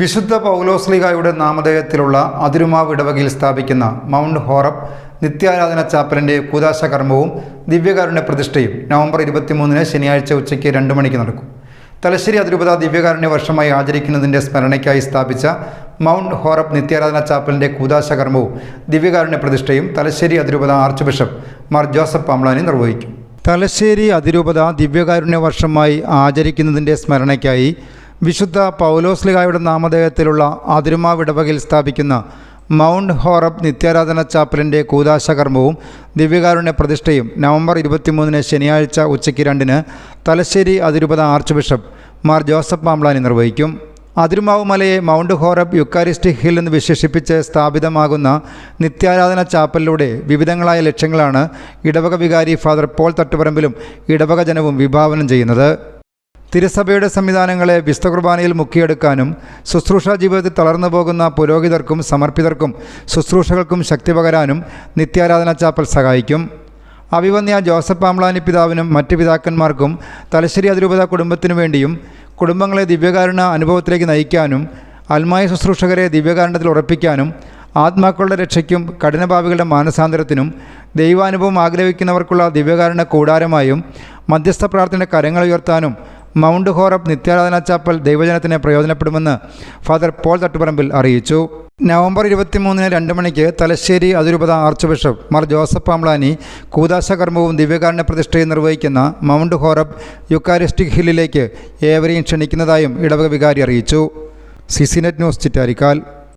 വിശുദ്ധ പൗലോസ്ലിഗായുടെ നാമധേയത്തിലുള്ള അതിരുമാവ് ഇടവകയിൽ സ്ഥാപിക്കുന്ന മൗണ്ട് ഹോറപ്പ് നിത്യാരാധന ചാപ്പലിന്റെ കൂതാശ കർമ്മവും ദിവ്യകാരുണ്യ പ്രതിഷ്ഠയും നവംബർ ഇരുപത്തിമൂന്നിന് ശനിയാഴ്ച ഉച്ചയ്ക്ക് രണ്ട് മണിക്ക് നടക്കും. തലശ്ശേരി അതിരൂപത ദിവ്യകാരുണ്യ വർഷമായി ആചരിക്കുന്നതിന്റെ സ്മരണയ്ക്കായി സ്ഥാപിച്ച മൗണ്ട് ഹോറപ്പ് നിത്യാരാധന ചാപ്പലിന്റെ കൂതാശ കർമ്മവും ദിവ്യകാരുണ്യ പ്രതിഷ്ഠയും തലശ്ശേരി അതിരൂപത archbishop Mar Joseph Pamplany നിർവഹിക്കും. തലശ്ശേരി അതിരൂപത ദിവ്യകാരുണ്യ വർഷമായി ആചരിക്കുന്നതിന്റെ സ്മരണയ്ക്കായി വിശുദ്ധ പൗലോസ്ലിഗായുടെ നാമധേയത്തിലുള്ള അതിരുമാവ് വിടവകിൽ സ്ഥാപിക്കുന്ന മൗണ്ട് ഹോറബ് നിത്യാരാധന ചാപ്പലിന്റെ കൂതാശ കർമ്മവും ദിവ്യകാരുണ്യ പ്രതിഷ്ഠയും നവംബർ ഇരുപത്തിമൂന്നിന് ശനിയാഴ്ച ഉച്ചയ്ക്ക് രണ്ടിന് തലശ്ശേരി അതിരൂപത ആർച്ച് ബിഷപ്പ് മാർ ജോസഫ് മാംബ്ലാനി നിർവഹിക്കും. അതിരുമാവ് മലയെ മൗണ്ട് ഹോറബ് യുക്കാരിസ്റ്റിക് ഹിൽ എന്ന് വിശേഷിപ്പിച്ച് സ്ഥാപിതമാകുന്ന നിത്യാരാധന ചാപ്പലിലൂടെ വിവിധങ്ങളായ ലക്ഷ്യങ്ങളാണ് ഇടവക വികാരി ഫാദർ പോൾ തട്ടുപറമ്പിലും ഇടവക ജനവും വിഭാവനം ചെയ്യുന്നത്. തിരുസഭയുടെ സംവിധാനങ്ങളെ വിശുദ്ധ കുർബാനയിൽ മുക്കിയെടുക്കാനും ശുശ്രൂഷ ജീവിതത്തിൽ തളർന്നു പോകുന്ന പുരോഹിതർക്കും സമർപ്പിതർക്കും ശുശ്രൂഷകൾക്കും ശക്തി പകരാനും നിത്യാരാധന ചാപ്പൽ സഹായിക്കും. അഭിവന്യ ജോസഫ് ആംളാനി പിതാവിനും മറ്റ് പിതാക്കന്മാർക്കും തലശ്ശേരി അതിരൂപത കുടുംബത്തിനു വേണ്ടിയും കുടുംബങ്ങളെ ദിവ്യകാരുണ അനുഭവത്തിലേക്ക് നയിക്കാനും ആത്മായ ശുശ്രൂഷകരെ ദിവ്യകാരണത്തിൽ ഉറപ്പിക്കാനും ആത്മാക്കളുടെ രക്ഷയ്ക്കും കഠിനഭാവികളുടെ മാനസാന്തരത്തിനും ദൈവാനുഭവം ആഗ്രഹിക്കുന്നവർക്കുള്ള ദിവ്യകാരുണ കൂടാരമായും മധ്യസ്ഥ പ്രാർത്ഥന കരങ്ങൾ ഉയർത്താനും മൗണ്ട് ഹോറപ്പ് നിത്യാരാധന ചാപ്പൽ ദൈവജനത്തിന് പ്രയോജനപ്പെടുമെന്ന് ഫാദർ പോൾ തട്ടുപറമ്പിൽ അറിയിച്ചു. നവംബർ ഇരുപത്തിമൂന്നിന് രണ്ട് മണിക്ക് തലശ്ശേരി അതിരൂപത archbishop Mar Joseph Pamplany കൂതാശ കർമ്മവും ദിവ്യകാരുണ്യ പ്രതിഷ്ഠയും നിർവഹിക്കുന്ന മൗണ്ട് ഹോറപ്പ് യുക്കാരിസ്റ്റിക് ഹില്ലിലേക്ക് ഏവരെയും ക്ഷണിക്കുന്നതായും ഇടവക വികാരി അറിയിച്ചു. സിസിനെറ്റ് ന്യൂസ് ചിറ്റാരിക്കാൽ.